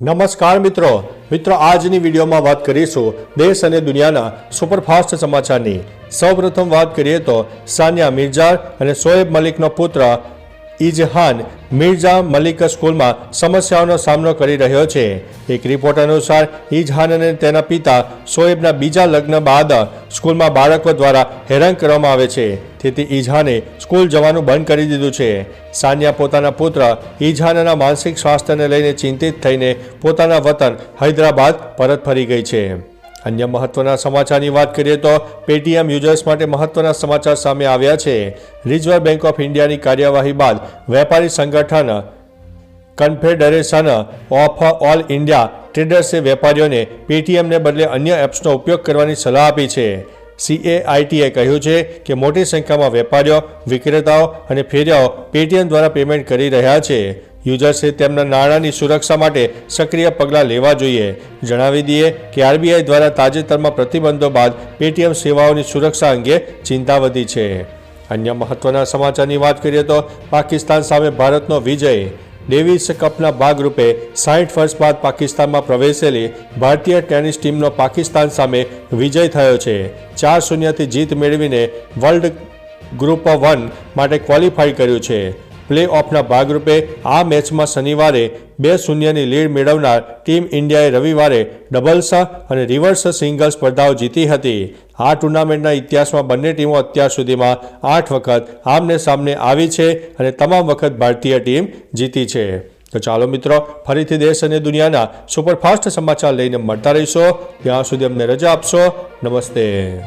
નમસ્કાર મિત્રો. મિત્રો, આજની વિડીયોમાં વાત કરીશું દેશ અને દુનિયાના સુપરફાસ્ટ સમાચારની. સૌપ્રથમ વાત કરીએ તો સાનિયા મિર્ઝા અને શોએબ મલિકનો પુત્ર ઇજહાન મિર્ઝા મલિક સ્કૂલમાં સમસ્યાઓનો સામનો કરી રહ્યો છે. એક રિપોર્ટ અનુસાર ઇજહાન અને તેના પિતા શોએબના બીજા લગ્ન બાદ સ્કૂલમાં બાળકો દ્વારા હેરાન કરવામાં આવે છે. તેથી ઇજહાને સ્કૂલ જવાનું બંધ કરી દીધું છે. સાનિયા પોતાના પુત્ર ઇજહાનના માનસિક સ્વાસ્થ્યને લઈને ચિંતિત થઈને પોતાના વતન હૈદરાબાદ પરત ફરી ગઈ છે. અન્ય મહત્વના સમાચારની વાત કરીએ તો પેટીએમ યુઝર્સ માટે મહત્વના સમાચાર સામે આવ્યા છે. રિઝર્વ બેંક ઓફ ઇન્ડિયાની કાર્યવાહી બાદ વેપારી સંગઠન કન્ફેડરેશન ઓફ ઓલ ઇન્ડિયા ટ્રેડર્સે વેપારીઓને પેટીએમને બદલે અન્ય એપ્સનો ઉપયોગ કરવાની સલાહ આપી છે. સીએઆઈટીએ કહ્યું છે કે મોટી સંખ્યામાં વેપારીઓ, વિક્રેતાઓ અને ફેરિયાઓ પેટીએમ દ્વારા પેમેન્ટ કરી રહ્યા છે. યુઝર્સે તેમના નાણાંની સુરક્ષા માટે સક્રિય પગલાં લેવા જોઈએ. જણાવી દઈએ કે આરબીઆઈ દ્વારા તાજેતરમાં પ્રતિબંધો બાદ પેટીએમ સેવાઓની સુરક્ષા અંગે ચિંતા વધી છે. અન્ય મહત્વના સમાચારની વાત કરીએ તો પાકિસ્તાન સામે ભારતનો વિજય. ડેવિસ કપના ભાગરૂપે સાઠ વર્ષ બાદ પાકિસ્તાનમાં પ્રવેશેલી ભારતીય ટેનિસ ટીમનો પાકિસ્તાન સામે વિજય થયો છે. ચાર શૂન્યથી જીત મેળવીને વર્લ્ડ ગ્રુપ વન માટે ક્વોલિફાય કર્યું છે. પ્લે ઓફના ભાગરૂપે આ મેચમાં શનિવારે બે શૂન્યની લીડ મેળવનાર ટીમ ઇન્ડિયાએ રવિવારે ડબલ્સ અને રિવર્સ સિંગલ સ્પર્ધાઓ જીતી હતી. આ ટુર્નામેન્ટના ઇતિહાસમાં બંને ટીમો અત્યાર સુધીમાં આઠ વખત આમને સામને આવી છે અને તમામ વખત ભારતીય ટીમ જીતી છે. તો ચાલો મિત્રો, ફરીથી દેશ અને દુનિયાના સુપરફાસ્ટ સમાચાર લઈને મળતા રહીશો. ત્યાં સુધી અમને રજા આપશો. નમસ્તે.